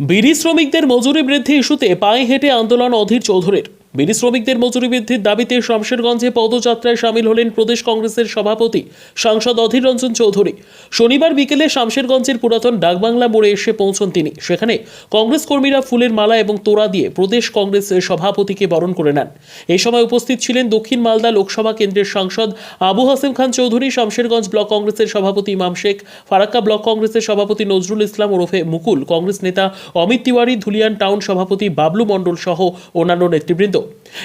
বিড়ি শ্রমিকদের মজুরি বৃদ্ধি ইস্যুতে পায়ে হেঁটে আন্দোলন অধীর চৌধুরীর। বিড়ি শ্রমিকদের মজুরি বৃদ্ধির দাবিতে শামশেরগঞ্জে পদযাত্রায় সামিল হলেন প্রদেশ কংগ্রেসের সভাপতি সাংসদ অধীর রঞ্জন চৌধুরী। শনিবার বিকেলে শামশেরগঞ্জের পুরাতন ডাকবাংলা মোড়ে এসে পৌঁছন তিনি। সেখানে কংগ্রেস কর্মীরা ফুলের মালা এবং তোড়া দিয়ে প্রদেশ কংগ্রেসের সভাপতিকে বরণ করে নেন। এই সময় উপস্থিত ছিলেন দক্ষিণ মালদা লোকসভা কেন্দ্রের সাংসদ আবু হাসেম খান চৌধুরী, শামশেরগঞ্জ ব্লক কংগ্রেসের সভাপতি ইমাম শেখ, ফারাক্কা ব্লক কংগ্রেসের সভাপতি নজরুল ইসলাম ওরফে মুকুল, কংগ্রেস নেতা অমিত তিওয়ারি, ধুলিয়ান টাউন সভাপতি বাবলু মণ্ডল সহ অন্যান্য নেতৃবৃন্দ।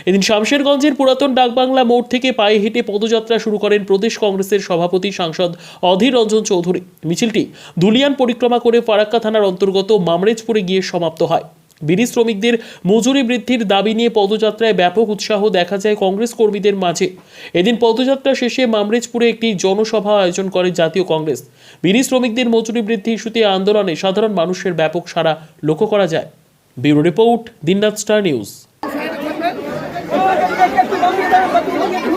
এদিন শামশেরগঞ্জের পুরাতন ডাকবাংলা মোড় থেকে পায়ে হেঁটে পদযাত্রা শুরু করেন প্রদেশ কংগ্রেসের সভাপতি সাংসদ অধীর রঞ্জন চৌধুরী। মিছিলটি দুলিয়ান পরিক্রমা করে ফারাক্কা থানার অন্তর্গত মামরেজপুরে গিয়ে সমাপ্ত হয়। বিড়ি শ্রমিকদের মজুরি বৃদ্ধির দাবি নিয়ে পদযাত্রায় ব্যাপক উৎসাহ দেখা যায় কংগ্রেস কর্মীদের মাঝে। এদিন পদযাত্রা শেষে মামরেজপুরে একটি জনসভা আয়োজন করে জাতীয় কংগ্রেস। বিড়ি শ্রমিকদের মজুরি বৃদ্ধি ইস্যুতে আন্দোলনে সাধারণ মানুষের ব্যাপক সাড়া লক্ষ্য করা যায়। ব্যুরো রিপোর্ট দিনরাত স্টার নিউজ।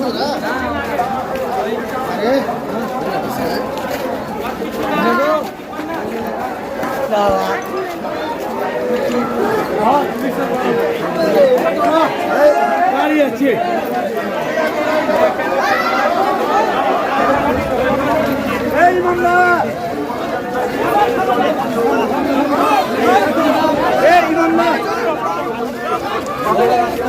Vai,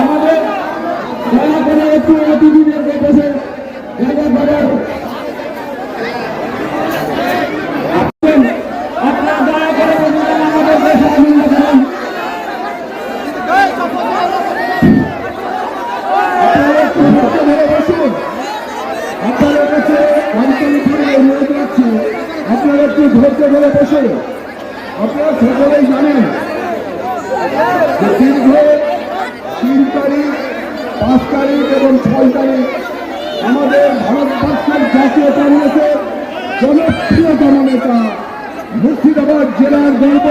আমাদের দয়া করে একটু অতিথিদেরকে বসে জায়গা করার আপনারা দয়া করে বন্ধুরা আমাদের দেশে আনন্দ করেন আপনারা একটু ধৈর্য ধরে বসুন আপনাদের কাছে আন্তরিকভাবে অনুরোধ রাখছি আপনারা একটু ধৈর্য ধরে বসুন আপনারা সকলেই জানেন দীর্ঘ তিন তারিখ, পাঁচ তারিখ এবং ছয় তারিখ আমাদের ভারতবর্ষের জাতীয় কংগ্রেসের জনপ্রিয়তম নেতা মুর্শিদাবাদ জেলার গর্ব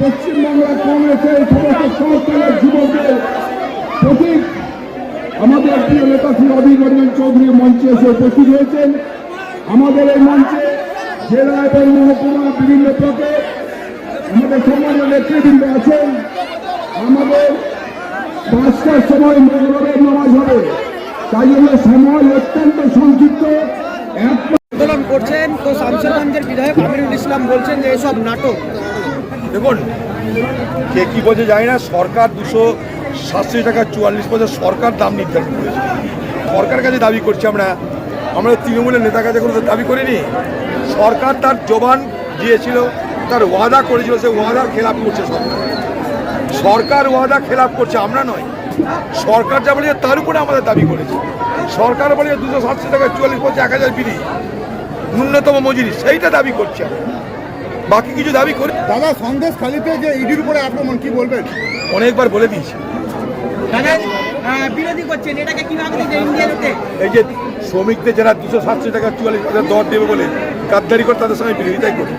পশ্চিমবাংলা কংগ্রেসের সমস্ত সরকারের যুবকদের প্রতীক আমাদের প্রিয় নেতা শ্রী অধীর রঞ্জন চৌধুরী মঞ্চে এসে উপস্থিত হয়েছেন। আমাদের এই মঞ্চে জেলা এবং মহকুমা বিভিন্ন ব্লকে আমাদের সম্মানীয় নেতৃবৃন্দ আছেন। আমাদের পাঁচটার সময় মঙ্গলের নামাজ হবে। তাই জন্য সময় অত্যন্ত সংক্ষিপ্ত। আন্দোলন করছেন তো শামশেরগঞ্জের বিধায়ক আমিরুল ইসলাম বলছেন যে এসব নাটক। দেখুন কে কি বলছে জানি না সরকার দুশো সাতশো টাকা চুয়াল্লিশ পয়সা সরকার দাম নির্ধারণ করেছে। সরকার কাছে দাবি করছি আমরা। আমরা তৃণমূলের নেতার কাছে কোনো তো দাবি করিনি। সরকার তার জবান দিয়েছিল তার ওয়াদা করেছিল সে ওয়াদার খেলাপ করছে সরকার। সরকার ওয়াদা খেলাপ করছে আমরা নয়। সরকার যা বলেছে তার উপরে আমাদের দাবি করেছে। সরকার বলে দুশো সাতশো টাকা চুয়াল্লিশ পয়সা এক হাজার বিড়ি ন্যূনতম মজুরি সেইটা দাবি করছে বাকি কিছু দাবি করে দাদা সন্দেশ খালিতে যে ইডির উপরে আক্রমণ কি বলবেন? অনেকবার বলে দিয়েছি। বিরোধী করছেন। এটাকে কীভাবে এই যে শ্রমিকদের যারা দুশো সাতশো টাকা চুয়াল্লিশ হাজার দর দেবে বলে গাদ্দারি করে তাদের সঙ্গে বিরোধিতাই করি